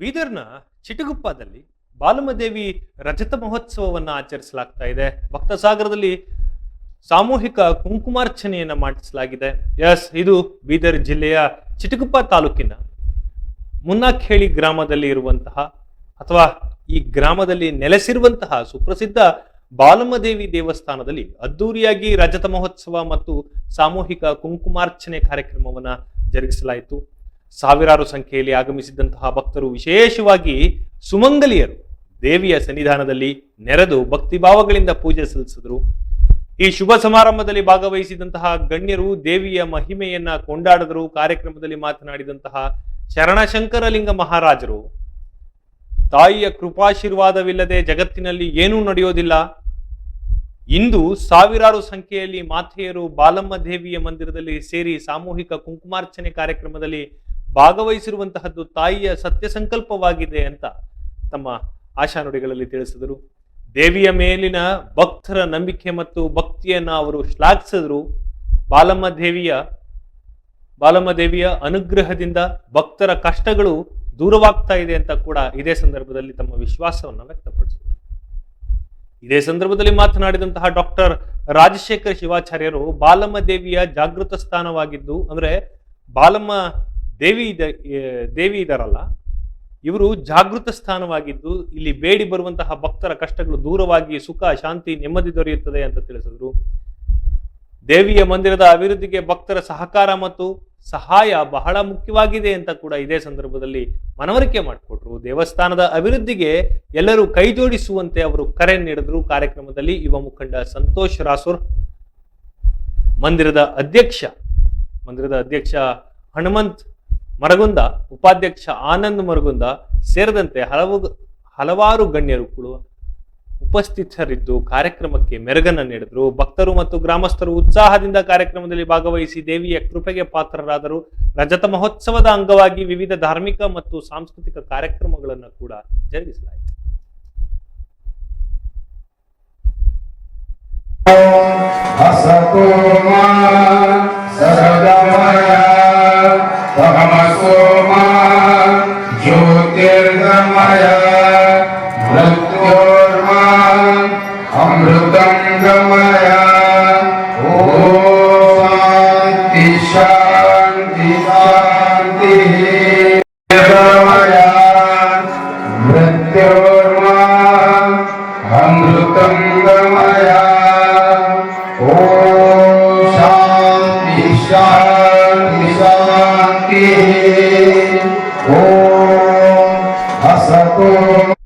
ಬೀದರ್ನ ಚಿಟಗುಪ್ಪದಲ್ಲಿ ಬಾಲಮದೇವಿ ರಜತ ಮಹೋತ್ಸವವನ್ನು ಆಚರಿಸಲಾಗ್ತಾ ಇದೆ. ಭಕ್ತಸಾಗರದಲ್ಲಿ ಸಾಮೂಹಿಕ ಕುಂಕುಮಾರ್ಚನೆಯನ್ನು ಮಾಡಿಸಲಾಗಿದೆ. ಎಸ್, ಇದು ಬೀದರ್ ಜಿಲ್ಲೆಯ ಚಿಟಗುಪ್ಪ ತಾಲೂಕಿನ ಮುನ್ನಾಖೇಳಿ ಗ್ರಾಮದಲ್ಲಿ ಇರುವಂತಹ ಅಥವಾ ಈ ಗ್ರಾಮದಲ್ಲಿ ನೆಲೆಸಿರುವಂತಹ ಸುಪ್ರಸಿದ್ಧ ಬಾಲಮದೇವಿ ದೇವಸ್ಥಾನದಲ್ಲಿ ಅದ್ದೂರಿಯಾಗಿ ರಜತ ಮಹೋತ್ಸವ ಮತ್ತು ಸಾಮೂಹಿಕ ಕುಂಕುಮಾರ್ಚನೆ ಕಾರ್ಯಕ್ರಮವನ್ನು ಜರುಗಿಸಲಾಯಿತು. ಸಾವಿರಾರು ಸಂಖ್ಯೆಯಲ್ಲಿ ಆಗಮಿಸಿದ್ದಂತಹ ಭಕ್ತರು ವಿಶೇಷವಾಗಿ ಸುಮಂಗಲಿಯರು ದೇವಿಯ ಸನ್ನಿಧಾನದಲ್ಲಿ ನೆರೆದು ಭಕ್ತಿಭಾವಗಳಿಂದ ಪೂಜೆ ಸಲ್ಲಿಸಿದರು. ಈ ಶುಭ ಸಮಾರಂಭದಲ್ಲಿ ಭಾಗವಹಿಸಿದಂತಹ ಗಣ್ಯರು ದೇವಿಯ ಮಹಿಮೆಯನ್ನ ಕೊಂಡಾಡಿದರು. ಕಾರ್ಯಕ್ರಮದಲ್ಲಿ ಮಾತನಾಡಿದಂತಹ ಶರಣಶಂಕರಲಿಂಗ ಮಹಾರಾಜರು, ತಾಯಿಯ ಕೃಪಾಶೀರ್ವಾದವಿಲ್ಲದೆ ಜಗತ್ತಿನಲ್ಲಿ ಏನೂ ನಡೆಯೋದಿಲ್ಲ. ಇಂದು ಸಾವಿರಾರು ಸಂಖ್ಯೆಯಲ್ಲಿ ಮಾತೆಯರು ಬಾಲಮ್ಮ ದೇವಿಯ ಮಂದಿರದಲ್ಲಿ ಸೇರಿ ಸಾಮೂಹಿಕ ಕುಂಕುಮಾರ್ಚನೆ ಕಾರ್ಯಕ್ರಮದಲ್ಲಿ ಭಾಗವಹಿಸಿರುವಂತಹದ್ದು ತಾಯಿಯ ಸತ್ಯ ಸಂಕಲ್ಪವಾಗಿದೆ ಅಂತ ತಮ್ಮ ಆಶಾನುಡಿಗಳಲ್ಲಿ ತಿಳಿಸಿದರು. ದೇವಿಯ ಮೇಲಿನ ಭಕ್ತರ ನಂಬಿಕೆ ಮತ್ತು ಭಕ್ತಿಯನ್ನು ಅವರು ಶ್ಲಾಘಿಸಿದ್ರು. ಬಾಲಮ್ಮ ದೇವಿಯ ಬಾಲಮ್ಮ ದೇವಿಯ ಅನುಗ್ರಹದಿಂದ ಭಕ್ತರ ಕಷ್ಟಗಳು ದೂರವಾಗ್ತಾ ಇದೆ ಅಂತ ಕೂಡ ಇದೇ ಸಂದರ್ಭದಲ್ಲಿ ತಮ್ಮ ವಿಶ್ವಾಸವನ್ನು ವ್ಯಕ್ತಪಡಿಸಿದರು. ಇದೇ ಸಂದರ್ಭದಲ್ಲಿ ಮಾತನಾಡಿದಂತಹ ಡಾಕ್ಟರ್ ರಾಜಶೇಖರ್ ಶಿವಾಚಾರ್ಯರು ಬಾಲಮ್ಮ ದೇವಿಯ ಜಾಗೃತ ಸ್ಥಾನವಾಗಿದ್ದು, ಅಂದ್ರೆ ಬಾಲಮ್ಮ ದೇವಿ ಇದ ದೇವಿ ಇದಾರಲ್ಲ, ಇವರು ಜಾಗೃತ ಸ್ಥಾನವಾಗಿದ್ದು ಇಲ್ಲಿ ಬೇಡಿ ಬರುವಂತಹ ಭಕ್ತರ ಕಷ್ಟಗಳು ದೂರವಾಗಿ ಸುಖ, ಶಾಂತಿ, ನೆಮ್ಮದಿ ದೊರೆಯುತ್ತದೆ ಅಂತ ತಿಳಿಸಿದರು. ದೇವಿಯ ಮಂದಿರದ ಅಭಿವೃದ್ಧಿಗೆ ಭಕ್ತರ ಸಹಕಾರ ಮತ್ತು ಸಹಾಯ ಬಹಳ ಮುಖ್ಯವಾಗಿದೆ ಅಂತ ಕೂಡ ಇದೇ ಸಂದರ್ಭದಲ್ಲಿ ಮನವರಿಕೆ ಮಾಡಿಕೊಟ್ರು. ದೇವಸ್ಥಾನದ ಅಭಿವೃದ್ಧಿಗೆ ಎಲ್ಲರೂ ಕೈ ಜೋಡಿಸುವಂತೆ ಅವರು ಕರೆ ನೀಡಿದ್ರು ಕಾರ್ಯಕ್ರಮದಲ್ಲಿ. ಯುವ ಮುಖಂಡ ಸಂತೋಷ್ ರಾಸುರ್, ಮಂದಿರದ ಅಧ್ಯಕ್ಷ ಮಂದಿರದ ಅಧ್ಯಕ್ಷ ಹನುಮಂತ್ ಮರಗುಂದ ಉಪಾಧ್ಯಕ್ಷ ಆನಂದ್ ಮರಗುಂದ ಸೇರಿದಂತೆ ಹಲವು ಹಲವಾರು ಗಣ್ಯರು ಕೂಡ ಉಪಸ್ಥಿತರಿದ್ದು ಕಾರ್ಯಕ್ರಮಕ್ಕೆ ಮೆರಗನ್ನು ನೀಡಿದರು. ಭಕ್ತರು ಮತ್ತು ಗ್ರಾಮಸ್ಥರು ಉತ್ಸಾಹದಿಂದ ಕಾರ್ಯಕ್ರಮದಲ್ಲಿ ಭಾಗವಹಿಸಿ ದೇವಿಯ ಕೃಪೆಗೆ ಪಾತ್ರರಾದರು. ರಜತ ಮಹೋತ್ಸವದ ಅಂಗವಾಗಿ ವಿವಿಧ ಧಾರ್ಮಿಕ ಮತ್ತು ಸಾಂಸ್ಕೃತಿಕ ಕಾರ್ಯಕ್ರಮಗಳನ್ನು ಕೂಡ ಜರುಗಿಸಲಾಯಿತು. ಹಸಕೋ गमय ॐ शान्ति शान्ति sacó